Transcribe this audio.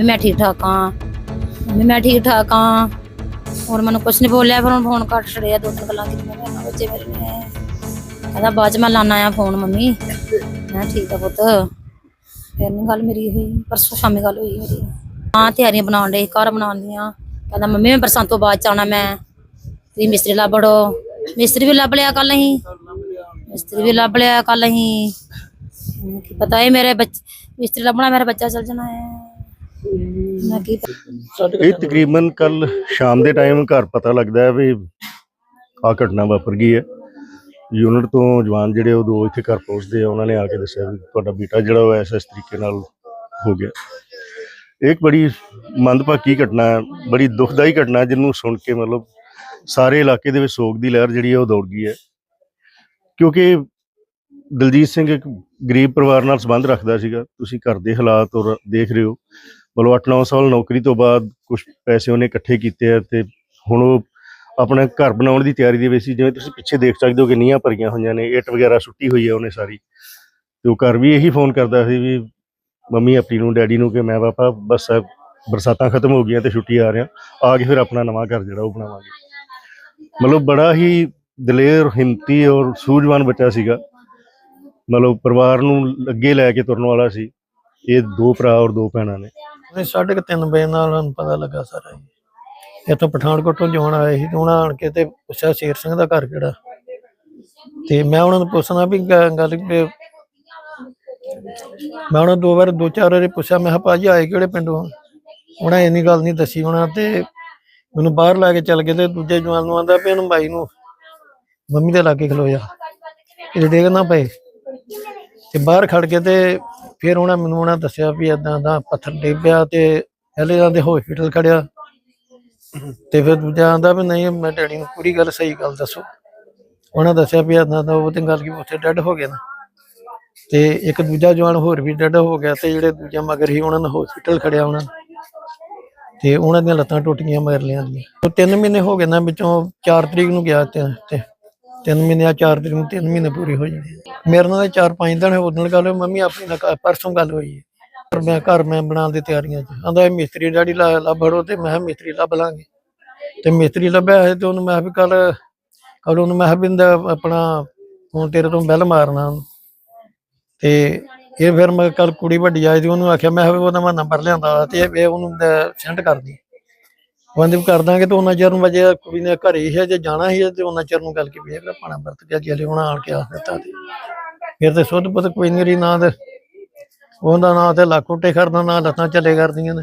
Mummy ਮੈਂ ਠੀਕ ਠਾਕ ਹਾਂ। ਮੰਮੀ ਮੈਂ ਠੀਕ ਠਾਕ ਹਾਂ। ਹੋਰ ਮੈਨੂੰ ਕੁਛ ਨਹੀਂ ਬੋਲਿਆ, ਫਿਰ ਹੁਣ ਫੋਨ ਕੱਟ ਛੜਿਆ ਦੋ ਤਿੰਨ ਗੱਲਾਂ ਕੀਤੀਆਂ ਮੇਰੇ ਨਾਲ ਬੱਚੇ ਮੇਰੇ ਨੇ। ਕਹਿੰਦਾ ਬਾਅਦ ਚ ਮੈਂ ਲਾਣਾ ਆ ਫੋਨ ਮੰਮੀ। ਮੈਂ ਕਿਹਾ ਠੀਕ ਆ ਪੁੱਤ। ਫਿਰ ਨੀ ਗੱਲ ਮੇਰੀ ਹੋਈ, ਪਰਸੋਂ ਸ਼ਾਮੀ ਗੱਲ ਹੋਈ ਮੇਰੀ। ਹਾਂ, ਤਿਆਰੀਆਂ ਬਣਾਉਣ ਦੇ ਘਰ ਬਣਾਉਣ ਦੀਆਂ। ਕਹਿੰਦਾ ਮੰਮੀ ਮੈਂ ਬਰਸਾਂ ਤੋਂ ਬਾਅਦ ਚ ਆਉਣਾ ਮੈਂ। ਤੁਸੀਂ ਮਿਸਤਰੀ ਲੱਭੜੋ ਮਿਸਤਰੀ ਵੀ ਲੱਭ ਲਿਆ ਕੱਲ ਅਸੀਂ। ਮਿਸਤਰੀ ਵੀ ਲੱਭ ਲਿਆ ਕੱਲ ਅਸੀਂ। ਕੀ ਪਤਾ ਇਹ ਮੇਰੇ ਬੱਚੇ, ਮਿਸਤਰੀ ਲੱਭਣਾ, ਮੇਰਾ ਬੱਚਾ ਚੱਲ ਜਾਣਾ ਹੈ। ਇਹ ਤਕਰੀਬਨ ਕੱਲ ਸ਼ਾਮ ਦੇ ਟਾਈਮ ਘਰ ਪਤਾ ਲੱਗਦਾ ਹੈ ਵੀ ਆ ਘਟਨਾ ਵਾਪਰ ਗਈ ਹੈ। ਯੂਨਿਟ ਤੋਂ ਜਵਾਨ ਜਿਹੜੇ ਉਹ ਦੋ ਇੱਥੇ ਘਰ ਪਹੁੰਚਦੇ ਆ। ਉਹਨਾਂ ਨੇ ਆ ਕੇ ਦੱਸਿਆ ਵੀ ਤੁਹਾਡਾ ਬੇਟਾ ਜਿਹੜਾ ਉਹ ਐਸ ਇਸ ਤਰੀਕੇ ਨਾਲ ਹੋ ਗਿਆ। ਇਹ ਇੱਕ ਬੜੀ ਮੰਦਭਾਗੀ ਘਟਨਾ ਹੈ ਬੜੀ ਦੁਖਦਾਈ ਘਟਨਾ ਹੈ, ਜਿਹਨੂੰ ਸੁਣ ਕੇ ਮਤਲਬ ਸਾਰੇ ਇਲਾਕੇ ਦੇ ਵਿੱਚ ਸੋਗ ਦੀ ਲਹਿਰ ਜਿਹੜੀ ਹੈ ਉਹ ਦੌੜ ਗਈ ਹੈ। ਕਿਉਂਕਿ ਦਲਜੀਤ ਸਿੰਘ ਇੱਕ ਗਰੀਬ ਪਰਿਵਾਰ ਨਾਲ ਸੰਬੰਧ ਰੱਖਦਾ ਸੀਗਾ। ਤੁਸੀਂ ਘਰ ਦੇ ਹਾਲਾਤ ਔਰ ਦੇਖ ਰਹੇ ਹੋ। ਮਤਲਬ 8-9 ਸਾਲ ਨੌਕਰੀ ਤੋਂ ਬਾਅਦ ਕੁਝ ਪੈਸੇ ਉਹਨੇ ਇਕੱਠੇ ਕੀਤੇ ਆ ਤੇ ਹੁਣ ਉਹ ਆਪਣਾ ਘਰ ਬਣਾਉਣ ਦੀ ਤਿਆਰੀ ਦੇ ਵਿੱਚ ਸੀ, ਜਿਵੇਂ ਤੁਸੀਂ ਪਿੱਛੇ ਦੇਖ ਸਕਦੇ ਹੋ ਕਿ ਨੀਹਾਂ ਭਰੀਆਂ ਹੋਈਆਂ ਨੇ, ਇੱਟ ਵਗੈਰਾ ਸੁੱਟੀ ਹੋਈ ਹੈ ਉਹਨੇ ਸਾਰੀ। ਤੇ ਉਹ ਘਰ ਵੀ ਇਹੀ ਫੋਨ ਕਰਦਾ ਸੀ ਵੀ ਮੰਮੀ ਆਪਣੀ ਨੂੰ, ਡੈਡੀ ਨੂੰ ਕਿ ਮੈਂ ਪਾਪਾ ਬਸ ਬਰਸਾਤਾਂ ਖਤਮ ਹੋ ਗਈਆਂ ਤੇ ਛੁੱਟੀ ਆ ਰਿਹਾ, ਆ ਕੇ ਫਿਰ ਆਪਣਾ ਨਵਾਂ ਘਰ ਜਿਹੜਾ ਉਹ ਬਣਾਵਾਂਗੇ। ਮਤਲਬ ਬੜਾ ਹੀ ਦਲੇਰ, ਹਿੰਮਤੀ ਔਰ ਸੂਝਵਾਨ ਬੱਚਾ ਸੀਗਾ। ਮਤਲਬ ਪਰਿਵਾਰ ਨੂੰ ਅੱਗੇ ਲੈ ਕੇ ਤੁਰਨ ਵਾਲਾ ਸੀ। ਇਹ ਦੋ ਭਰਾ ਔਰ ਦੋ ਭੈਣਾਂ ਨੇ। ਨੇ ਸਾਢੇ ਕੁ ਤਿੰਨ ਵਜੇ ਨਾਲ ਉਹਨਾਂ ਪਤਾ ਲੱਗਾ ਸਾਰਾ ਜੀ। ਇੱਥੋਂ ਪਠਾਨਕੋਟ ਤੋਂ ਜਵਾਨ ਆਏ ਸੀ ਤੇ ਉਹਨਾਂ ਆਣ ਕੇ ਤੇ ਪੁੱਛਿਆ ਸ਼ੇਰ ਸਿੰਘ ਦਾ ਘਰ ਕਿਹੜਾ। ਤੇ ਮੈਂ ਉਹਨਾਂ ਨੂੰ ਪੁੱਛਣਾ ਵੀ ਗ- ਗੱਲ ਵੀ ਮੈਂ ਉਹਨਾਂ ਨੂੰ ਦੋ ਵਾਰ ਦੋ ਚਾਰ ਵਾਰੀ ਪੁੱਛਿਆ, ਮੈਂ ਕਿਹਾ ਭਾਜੀ ਆਏ ਕਿਹੜੇ ਪਿੰਡੋਂ? ਉਹਨਾਂ ਇੰਨੀ ਗੱਲ ਨਹੀਂ ਦੱਸੀ ਉਹਨਾਂ ਤੇ ਮੈਨੂੰ ਬਾਹਰ ਲਾ ਕੇ ਚੱਲ ਗਏ ਤੇ ਦੂਜੇ ਜਵਾਨ ਨੂੰ ਆਂਦਾ ਵੀ ਇਹਨੂੰ ਬਾਈ ਨੂੰ ਮੰਮੀ ਦੇ ਲਾਗੇ ਖਲੋ ਜਾ ਇਹ ਡੇਗ ਨਾ ਪਏ। ਤੇ ਬਾਹਰ ਖੜ ਕੇ ਤੇ ਫਿਰ ਉਹਨਾਂ ਮੈਨੂੰ ਉਹਨਾਂ ਦੱਸਿਆ ਵੀ ਏਦਾਂ ਦਾ ਪੱਥਰ ਡਿੱਗ ਤੇ ਪਹਿਲੇ ਜਾਂਦੇ ਹਸਪੀਟਲ ਖੜਿਆ। ਤੇ ਫਿਰ ਦੂਜਾ ਆਂਦਾ ਵੀ ਨਹੀਂ, ਮੈਂ ਡੈਡੀ ਨੂੰ ਪੂਰੀ ਗੱਲ ਸਹੀ ਗੱਲ ਦੱਸੋ। ਉਹਨਾਂ ਦੱਸਿਆ ਵੀ ਏਦਾਂ ਦਾ ਉਹ ਤੇ ਗੱਲ ਕੀ ਉੱਥੇ ਡੈਡ ਹੋ ਗਿਆ ਨਾ। ਤੇ ਇੱਕ ਦੂਜਾ ਜਵਾਨ ਹੋਰ ਵੀ ਡੈਡ ਹੋ ਗਿਆ ਤੇ ਜਿਹੜੇ ਦੂਜਾ ਮਗਰ ਸੀ ਉਹਨਾਂ ਨੂੰ ਹਸਪੀਟਲ ਖੜਿਆ ਉਹਨਾਂ ਤੇ ਉਹਨਾਂ ਦੀਆਂ ਲੱਤਾਂ ਟੁੱਟ ਗਈਆਂ ਮਗਰ ਲਿਆਂ ਦੀਆਂ। ਉਹ 3 ਮਹੀਨੇ ਹੋ ਗਏ ਨਾ ਵਿੱਚੋਂ 4 ਤਰੀਕ ਨੂੰ ਗਿਆ ਤੇ ਤਿੰਨ ਮਹੀਨੇ ਆ 4 ਤਰੀਕ ਨੂੰ 3 ਮਹੀਨੇ ਪੂਰੇ ਹੋ ਜਾਣੇ ਆ। ਮੇਰੇ ਨਾਲ 4-5 ਦਿਨ ਉਦੋਂ ਗੱਲ ਹੋਈ, ਮੰਮੀ ਆਪਣੀ ਨਾਲ ਘਰ- ਪਰਸੋਂ ਗੱਲ ਹੋਈ ਹੈ ਪਰ ਮੈਂ ਘਰ ਮੈਂ ਬਣਾਉਣ ਦੀ ਤਿਆਰੀਆਂ 'ਚ, ਆਂਦਾ ਇਹ ਮਿਸਤਰੀ ਡੈਡੀ ਲਾ ਲੱਭੜੋ ਤੇ ਮੈਂ ਕਿਹਾ ਮਿਸਤਰੀ ਲੱਭ ਲਾਂਗੇ ਤੇ ਮਿਸਤਰੀ ਲੱਭਿਆ ਹੈ ਤੇ ਉਹਨੂੰ ਮੈਂ ਕਿਹਾ ਵੀ ਕੱਲ ਕੱਲ ਉਹਨੂੰ ਮੈਂ ਕਿਹਾ ਵੀ ਇੰਦਾ ਆਪਣਾ ਹੁਣ ਤੇਰੇ ਤੋਂ ਬੈਲ ਮਾਰਨਾ ਉਹਨੂੰ। ਤੇ ਇਹ ਫਿਰ ਮੈਂ ਕੱਲ ਕੁੜੀ ਵੱਡੀ ਆਈ ਤੇ ਉਹਨੂੰ ਆਖਿਆ, ਮੈਂ ਕਿਹਾ ਵੀ ਉਹਦਾ ਮੈਂ ਨੰਬਰ ਲਿਆਂਦਾ ਤੇ ਇਹ ਇਹ ਉਹਨੂੰ ਸੈਂਡ ਕਰਦੀ ਦੀ ਕਰ ਦਾਂਗੇ ਤੇ ਉਹਨਾਂ ਚਿਰ ਨੂੰ ਵਜੇ ਕੁੜੀ ਨੇ ਘਰੇ ਹੀ ਹੈ ਜੇ ਜਾਣਾ ਹੀ ਹੈ ਤੇ ਉਹਨਾਂ ਚਿਰ ਨੂੰ ਗੱਲ ਕੀ ਵੀ ਹੈਗਾ, ਪਾਣਾ ਵਰਤ ਕੇ ਜਲੇ ਉਹਨਾਂ ਆਣ ਕੇ ਆ ਦਿੱਤਾ ਤੇ। ਫਿਰ ਤੇ ਸੁੱਧ ਪੁੱਤ ਕੋਈ ਨਹੀਂ ਰਹੀ ਨਾ ਤੇ। ਉਹਦਾ ਨਾਂ ਤੇ ਲੱਕ ਉੱਟੇ ਕਰਦਾ ਨਾ ਲੱਤਾਂ ਚੱਲੇ ਕਰਦੀਆਂ ਨੇ।